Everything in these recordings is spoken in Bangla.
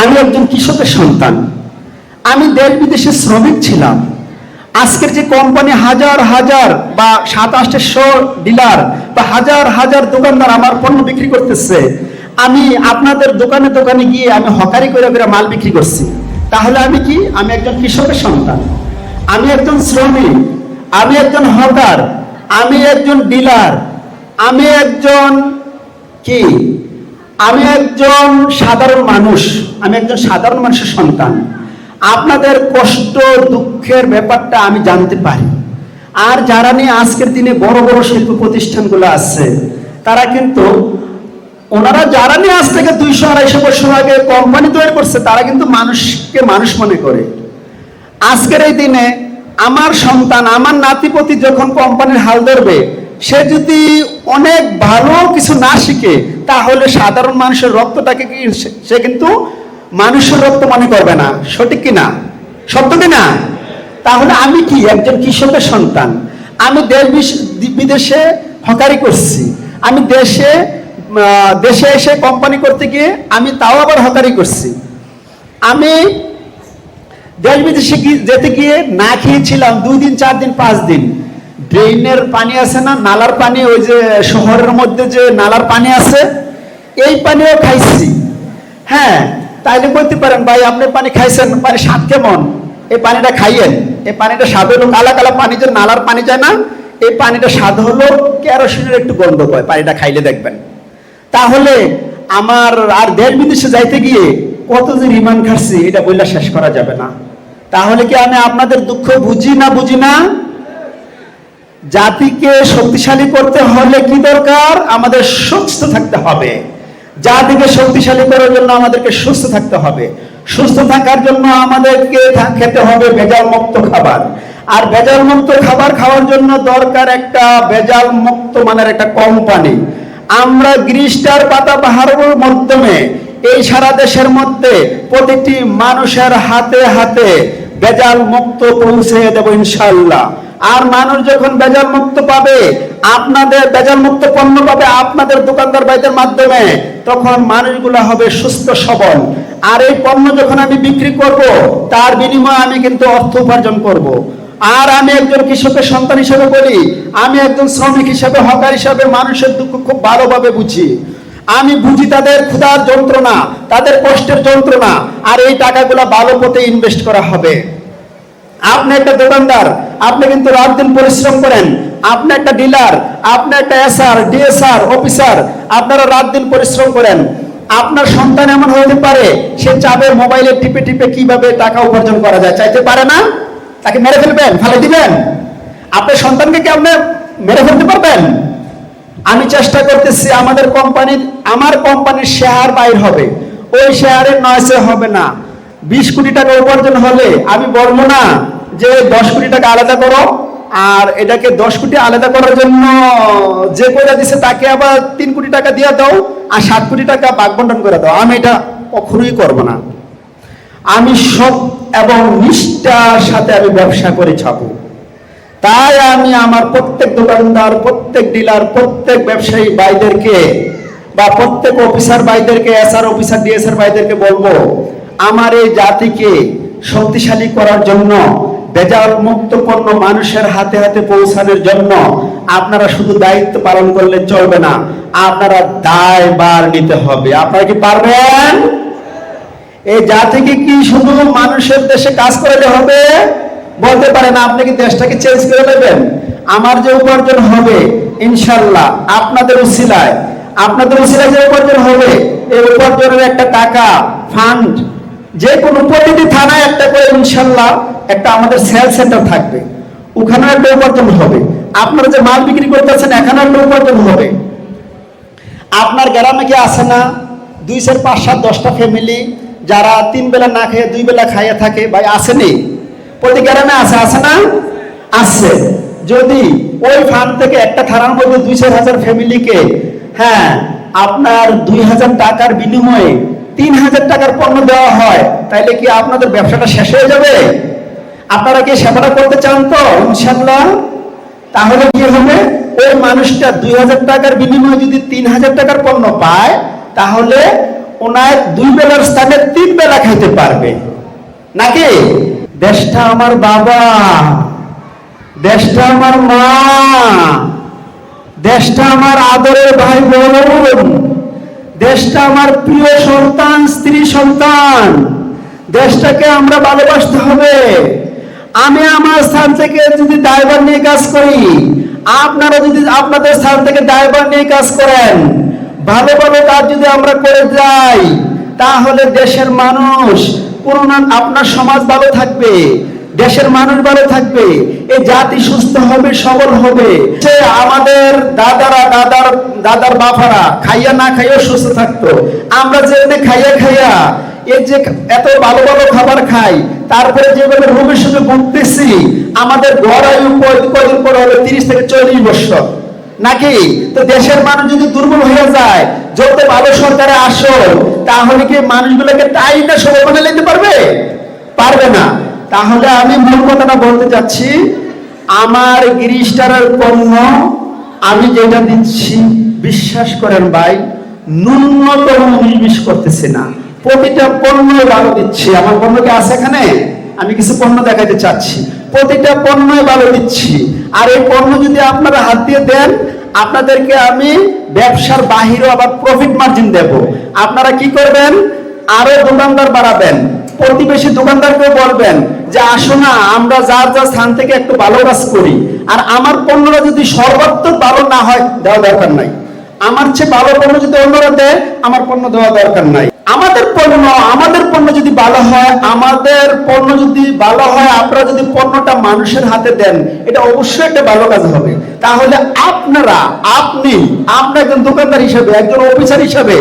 আমি একজন কৃষকের সন্তান। আমি দেশ বিদেশে শ্রমিক ছিলাম। আজকের যে কোম্পানি হাজার হাজার বা সাত আটশো ডিলার বা হাজার হাজার দোকানদার আমার পণ্য বিক্রি করতেছে, আমি আপনাদের দোকানে দোকানে গিয়ে আমি হকারি করে করে মাল বিক্রি করছি। তাহলে আমি কি? আমি একজন কৃষকের সন্তান। আমি একজন শ্রমিক। আমি একজন হকার। আমি একজন ডিলার। আমি একজন কি? আমি একজন সাধারণ মানুষ, আমি একজন সাধারণ মানুষের সন্তান। আপনাদের কষ্ট, দুঃখের ব্যাপারটা আমি জানতে পারি। আর যারা নিয়ে আজকের দিনে বড় বড় শিল্প প্রতিষ্ঠানগুলো আছে, তারা কিন্তু, ওনারা যারা নিয়ে আজ থেকে দুইশো, আড়াইশো বছর আগে কোম্পানি তৈরি করছে, তারা কিন্তু মানুষকে মানুষ মনে করে। আজকের এই দিনে আমার সন্তান, আমার নাতিপতি যখন কোম্পানির হাল ধরবে সে যদি অনেক ভালো কিছু না শিখে, তাহলে সাধারণ মানুষের রক্তটাকে কি সে- কিন্তু মানুষের রক্ত মনে করবে না। সঠিক কি না সত্য কি না তাহলে আমি কি একজন কৃষকের সন্তান? আমি দেশ বিদেশে হকারি করছি। আমি দেশে দেশে এসে কোম্পানি করতে গিয়ে আমি তাও আবার হকারি করছি। আমি দেশ বিদেশে যেতে গিয়ে না খেয়েছিলাম দুই দিন, চার দিন, পাঁচ দিন। ড্রেনের পানি আছে না? নালার পানি, ওই যে শহরের মধ্যে যে নালার পানি আছে, এই পানিও খাইছি। হ্যাঁ তাইলে বলতে পারেন, ভাই, আপনি পানি খাইছেন, পানি স্বাদ কেমন? এই পানিটা খাইয়েন। এই পানিটা স্বাদ হলো কালা কালা পানি, যে নালার পানি যায় না, এই পানিটা স্বাদ হলো কেরোসিনের একটু গন্ধ পায়। পানিটা খাইলে দেখবেন। তাহলে আমার আর দেশ বিদেশে যাইতে গিয়ে কত যে রিমান্ড খাচ্ছি এটা বললে শেষ করা যাবে না। তাহলে কি আমি আপনাদের দুঃখ বুঝি না বুঝি না? জাতিকে শক্তিশালী করতে হলে কি দরকার? আমাদের সুস্থ থাকতে হবে। জাতিকে শক্তিশালী করার জন্য আমাদেরকে সুস্থ থাকতে হবে। সুস্থ থাকার জন্য আমাদেরকে খেতে হবে ভেজাল মুক্ত খাবার। আর ভেজাল মুক্ত খাবার খাওয়ার জন্য দরকার একটা ভেজাল মুক্ত মানের একটা কোম্পানি আমরা গ্রিস্টার পাতা পাহাড়ের মাধ্যমে এই সারা দেশের মধ্যে প্রতিটি মানুষের হাতে হাতে ভেজাল মুক্ত পৌঁছে দেব ইনশাল্লাহ আর মানুষ যখন বেজাল মুক্ত পাবে, আপনাদের বেজাল মুক্ত পণ্য পাবে আপনাদের দোকানদার ভাইদের মাধ্যমে, তখন মানুষগুলো হবে সুস্থ সবল। আর এই পণ্য যখন আমি বিক্রি করব, তার বিনিময়ে আমি কিন্তু অর্থ উপার্জন করব। আর আমি একজন কৃষকের সন্তান হিসেবে বলি, আমি একজন শ্রমিক হিসেবে, হকার হিসাবে মানুষের দুঃখ খুব ভালোভাবে বুঝি। আমি বুঝি তাদের ক্ষুধার যন্ত্রণা, তাদের কষ্টের যন্ত্রণা, আর এই টাকাগুলো ভালো পথে ইনভেস্ট করা হবে। আপনি একটা দোকানদার, আপনি কিন্তু রাত দিন পরিশ্রম করেন। আপনি একটা ডিলার, আপনি একটা এসআর, ডিএসআর, অফিসার, আপনারা রাত দিন পরিশ্রম করেন। আপনার সন্তান এমন হতে পারে, সে চাবে মোবাইলে টিপে টিপে কীভাবে টাকা উপার্জন করা যায়, চাইতে পারে না? তাকে মেরে ফেলবেন ফেলে দিবেন। আপনার সন্তানকে কি আপনি মেরে ফেলতে পারবেন? আমি চেষ্টা করতেছি, আমাদের কোম্পানির আমার কোম্পানির শেয়ার বাইর হবে। ওই শেয়ারের নয়সে হবে না। বিশ কোটি টাকা উপার্জন হলে আমি বলব না যে দশ কোটি টাকা আলাদা করো, আর এটাকে দশ কোটি আলাদা করার জন্য যে করে দিছে তাকে আবার তিন কোটি টাকা দিয়ে দাও, আর সাত কোটি টাকা বাগ বন্টন করে দাও। আমি এটা কখনোই করব না। আমি সব এবং নিষ্ঠার সাথে আমি ব্যবসা করে ছাপু। তাই আমি আমার প্রত্যেক দোকানদার, প্রত্যেক ডিলার, প্রত্যেক ব্যবসায়ী ভাইদেরকে বা প্রত্যেক অফিসার ভাইদেরকে, এসআর অফিসার, ডিএসআর ভাইদেরকে বলব, আমার এই জাতিকে শক্তিশালী করার জন্য বেজাল মুক্ত পণ্য মানুষের হাতে হাতে পৌঁছানোর জন্য আপনারা শুধু দায়িত্ব পালন করলে চলবে না, আপনারা দায়বার নিতে হবে। আপনারা কি পারবেন? এই জাতিকে কি শুধু মানুষের দেশে কাজ করলে হবে? বলতে পারেন, আপনি কি দেশটাকে চেঞ্জ করে দেবেন আমার যে উপার্জন হবে, ইনশাল্লাহ, আপনাদের উসিলায় আপনাদের উসিলায় যে উপার্জন হবে। এই উপার্জনের একটা টাকা ফান্ড যে কোনো প্রতিটি থানায় একটা করে ইনশাল্লাহ একটা আমাদের সেল সেন্টার থাকবে। ওখানে একটা উপার্জন হবে। আপনারা যে মাল বিক্রি করতেছেন এখানে একটা উপার্জন হবে। আপনার গ্রামে কি আসে না? দুই চার, পাঁচ, সাত, দশটা ফ্যামিলি যারা তিন বেলা না খেয়ে দুই বেলা খাইয়ে থাকে, ভাই আসেনি প্রতি গ্রামে আছে আসে না? আসছে যদি ওই ফান্ড থেকে একটা থানার মধ্যে দুই চার হাজার ফ্যামিলিকে হ্যাঁ আপনার দুই হাজার টাকার বিনিময়ে তিন হাজার টাকার পণ্য দেওয়া হয়, তাইলে কি আপনাদের ব্যবসাটা শেষ হয়ে যাবে? আপনারা কি সেবাটা করতে চান তো ইনশাল্লাহ তাহলে কি হবে? ওই মানুষটা দুই হাজার টাকার বিনিময়ে যদি তিন হাজার টাকার পণ্য পায়, তাহলে ওনার দুই বেলার স্থানে তিন বেলা খাইতে পারবে। নাকি? দেশটা আমার বাবা, দেশটা আমার মা। দেশটা আমার আদরের ভাই বোন দেশটা আমার প্রিয় সন্তান, স্ত্রী সন্তান। দেশটাকে আমরা ভালোবাসতে হবে। আমি আমার স্থান থেকে যদি দায়ভার নিয়ে কাজ করি, আপনারা যদি আপনাদের স্থান থেকে দায়ভার নিয়ে কাজ করেন, ভালো ভালো কাজ যদি আমরা করে যাই, তাহলে দেশের মানুষ পুরো আপনার সমাজ ভালো থাকবে। দেশের মানুষ ভালো থাকবে এই জাতি সুস্থ হবে, সবল হবে। সে আমাদের দাদারা, দাদার দাদার বাপারা খাইয়া না খাইয়া সুস্থ থাকতো। আমরা যে খাইয়া খাইয়া এই যে এত ভালো ভালো খাবার খাই, তারপরে যেভাবে রোগের সঙ্গে ভুগতেছি, আমাদের গড় আয়ু কয়দিন পর হবে? তিরিশ থেকে চল্লিশ বছর। নাকি? তো দেশের মানুষ যদি দুর্বল হয়ে যায়, যত ভালো সরকারে আসো তাহলে কি মানুষগুলোকে টাইমটা সবল বানিয়ে নিতে পারবে? পারবে না। তাহলে আমি মূল কথাটা বলতে চাচ্ছি, আমার গিরিস্টারের পণ্য আমি যেটা দিচ্ছি, বিশ্বাস করেন ভাই, ন্যূনতম উনিশ করতেছি না। প্রতিটা পণ্য ভালো দিচ্ছি। আমার পণ্য কি আছে এখানে? আমি কিছু পণ্য দেখাতে চাচ্ছি। প্রতিটা পণ্যই ভালো দিচ্ছি। আর এই পণ্য যদি আপনারা হাত দিয়ে দেন, আপনাদেরকে আমি ব্যবসার বাহিরেও আবার প্রফিট মার্জিন দেব। আপনারা কি করবেন? আরও দোকানদার বাড়াবেন। প্রতিবেশী দোকানদারকেও বলবেন যে আসো না, আমরা যার যার স্থান থেকে একটু ভালো কাজ করি। আর আমার পণ্যটা যদি সর্বাত্মক ভালো না হয়, দেওয়া দরকার নাই। আমার চেয়ে ভালো পণ্য যদি অন্যরা দেয়, আমার পণ্য দেওয়া দরকার নাই। আমাদের পণ্য আমাদের পণ্য যদি ভালো হয়, আমাদের পণ্য যদি ভালো হয়, আপনারা যদি পণ্যটা মানুষের হাতে দেন, এটা অবশ্যই একটা ভালো কাজ হবে। তাহলে আপনারা, আপনি আপনি একজন দোকানদার হিসেবে, একজন অফিসার হিসেবে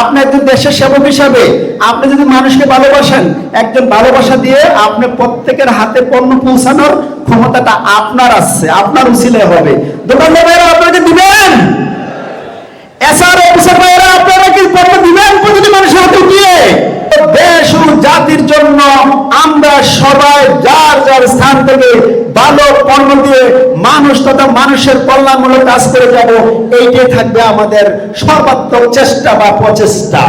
আপনি একজন দেশের সেবক হিসাবে, আপনি যদি মানুষকে ভালোবাসেন, একজন ভালোবাসা দিয়ে আপনি প্রত্যেকের হাতে পণ্য পৌঁছানোর ক্ষমতাটা আপনার আসছে আপনার উচিলে হবে। দোকানদার ভাইরা আপনাকে দিবেন? এসআর অফিসার ভাইরা আপনারা কি পণ্য দিবেন? প্রতিটি মানুষের হাতে দিয়ে দেশ ও জাতির জন্য সবাই যার যার স্থান থেকে ভালো পণ্য দিয়ে মানুষ তথা মানুষের কল্যাণমূলক কাজ করে যাব, এইটাই থাকবে আমাদের সর্বাত্মক চেষ্টা বা প্রচেষ্টা।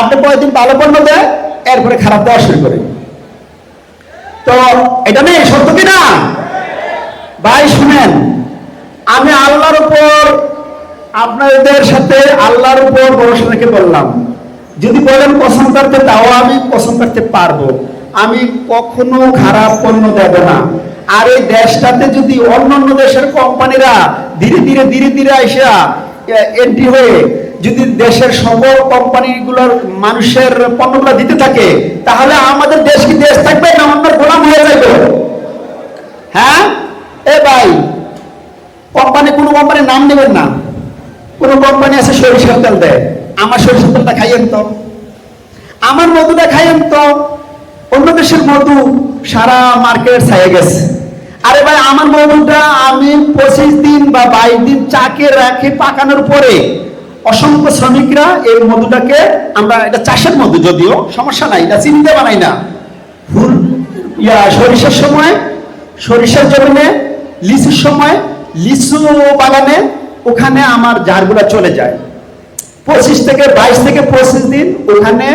আপনি কয়েকদিন ভালো পণ্য দেয়? এরপরে খারাপ দেওয়া শুরু করে তো এটা নেই, সত্য কি না? ভাই, শুনেন, আমি আল্লাহর উপর আপনাদের সাথে আল্লাহর উপর ভরসা রেখে বললাম, যদি বলেন পছন্দ করতে, তাও আমি পছন্দ করতে পারব। আমি কখনো খারাপ পণ্য দেব না। আর এই দেশটাতে যদি অন্য অন্য দেশের কোম্পানিরা ধীরে ধীরে ধীরে ধীরে আইসা এন্ট্রি হয়ে যদি দেশের সকল কোম্পানিগুলোর মানুষের পণ্যগুলো দিতে থাকে, তাহলে আমাদের দেশ কি দেশ থাকবে না অন্য গোলাম হয়ে যাবে হ্যাঁ? এ ভাই, কোম্পানি, কোনো কোম্পানির নাম নেবেন না। কোনো কোম্পানি আছে সরিষার তেল দেয়। আমার সরিষার তেলটা খাইয়েন তো। আমার মধুটা খাইয়েন তো। অন্য দেশের মধু সারা মার্কেট ছাইয়ে গেছে। আরে ভাই, আমার মধুটা আমি পঁচিশ দিন বা বাইশ দিন চাকে রাখে পাকানোর পরে অসংখ্য শ্রমিকরা এই মধুটাকে, আমরা এটা চাষের মধু যদিও, সমস্যা নাই, এটা চিনিতে বানাই না। ফুল, ইয়া, সরিষার সময়, সরিষার জমিনে, লিচুর সময়, লিচু বাগানে, ওখানে আমার জারগুলা চলে যায়। পঁচিশ থেকে বাইশ থেকে পঁচিশ দিন ওখানে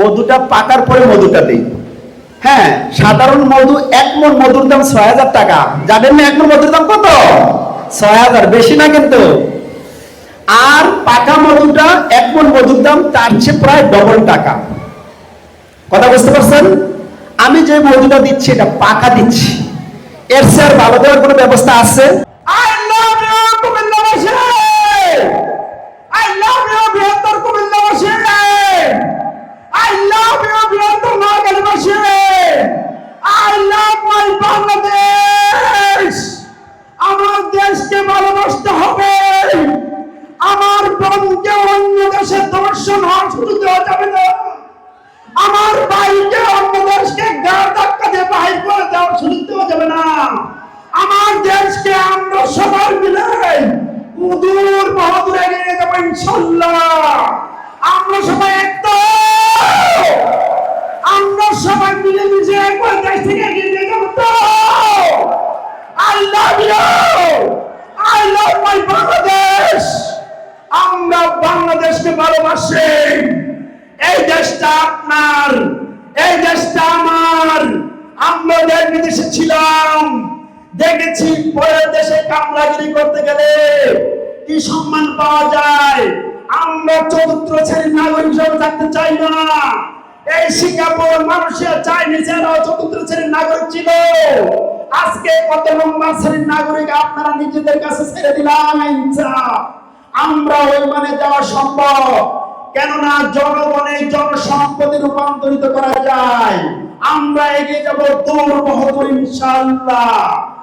মধুটা পাকার পরে মধুটা দিই। হ্যাঁ সাধারণ মধু এক মন মধুর দাম ছয় হাজার টাকা। জানেন না এক মন মধুর দাম কত? ছয় হাজার বেশি না কিন্তু। আর পাকা মধুটা এক মন মধুর দাম তার চেয়ে প্রায় ডবল টাকা। কথা বুঝতে পারছেন? আমি যে মধুটা দিচ্ছি এটা পাকা দিচ্ছি। এর চেয়ে আর ভালো দেওয়ার কোনো ব্যবস্থা আছে? I love you, you, বৃহত্তর কুমিল্লাবাসী! I love you, বৃহত্তর নোয়াখালীবাসী! দেশকে আমরা সবাই মিলে উদূর বাহাদুর এগিয়ে যাব ইনশাল্লাহ আমরা সবাই একদম আমরা সবাই মিলে মিশে একবার দেশ থেকে এগিয়ে নিয়ে তো। I love you. I love my Bangladesh. আমরা বাংলাদেশকে ভালোবাসি। এই দেশটা আপনার, এই দেশটা আমার। আমরা দেশ বিদেশে ছিলাম। দেখেছি পরের দেশে কামলাগিরি করতে গেলে কি সম্মান পাওয়া যায়? আমরা চতুর্থ শ্রেণির নাগরিক হিসেবে থাকতে চাই না। এই সিঙ্গাপুর মালয়েশিয়া চাইনিজেরাও চতুর্থ শ্রেণির নাগরিক ছিল। আজকে কত নম্বর শ্রেণির নাগরিক আপনারা নিজেদের কাছে ছেড়ে দিলাম আমরা ওই মানে যাওয়া সম্ভব। কেননা জনগণে জনসম্পদে রূপান্তরিত করা যায়। আমরা এগিয়ে যাব দৌড় বহদুর ইনশাআল্লাহ।